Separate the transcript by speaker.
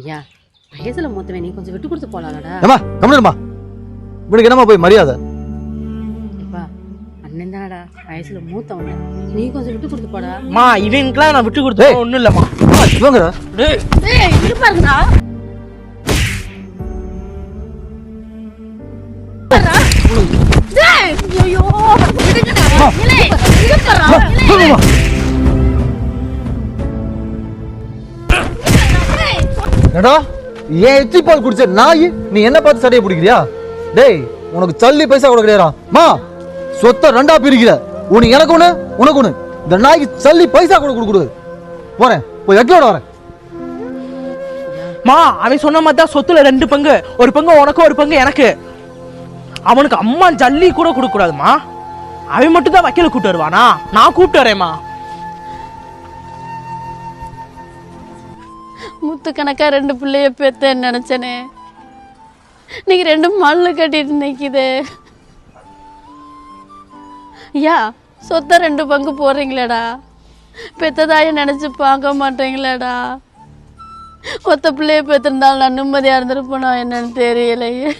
Speaker 1: ஐயா வயசுல மூத்தவன் நீ கொஞ்சம் விட்டு கொடுத்து போலாம்லடா.
Speaker 2: ஏமா கம்மிடுமா இவனுக்கு என்னம்மா போய் மரியாதை?
Speaker 1: எப்பா அண்ணன் தானடா வயசுல மூத்தவன். நீ கொஞ்சம் விட்டு கொடுத்து போடா.
Speaker 3: மா இவனுக்குலாம் நான் விட்டு கொடுத்தா. ஒண்ணும் இல்லம்மா.
Speaker 2: இவங்கடா?
Speaker 3: டேய்.
Speaker 1: ஐயோ விடுங்கடா. இருப்பாரா
Speaker 2: ஏடா ஏன் எச்சி பால் குடிச்ச நாய்? நீ என்ன பார்த்து சட்டையை பிடிக்கிறியா? டேய் உனக்கு சல்லி பைசா கூட கிடையாதா மா சொத்தை ரெண்டா பிரிக்கிற. உனக்கு எனக்கு ஒண்ணு உனக்கு ஒண்ணு. இந்த நாய்க்கு சல்லி பைசா கூட கொடுக்க போறேன் போய் வைக்கலோட வரேன்.
Speaker 3: மா அவன் சொன்ன மாதிரி தான் சொத்துல ரெண்டு பங்கு. ஒரு பங்கு உனக்கு ஒரு பங்கு எனக்கு. அவனுக்கு அம்மா ஜல்லி கூட கொடுக்க கூடாதுமா அவன் மட்டும் தான் வக்கீல கூப்பிட்டு வருவானா? நான் கூப்பிட்டு வரேம்மா
Speaker 4: முத்து கணக்கா ரெண்டு பிள்ளைய பெத்தேன்னு நினைச்சனே. நீங்க ரெண்டு மல்லு கட்டிட்டு நிக்குது. ஐயா சொத்த ரெண்டு பங்கு போடுறீங்களேடா பெத்ததாய நினைச்சு பார்க்க மாட்டீங்களேடா. ஒத்த பிள்ளைய பெத்திருந்தாலும் நான் நிம்மதியா இருந்திருப்பேனா என்னன்னு தெரியலையே.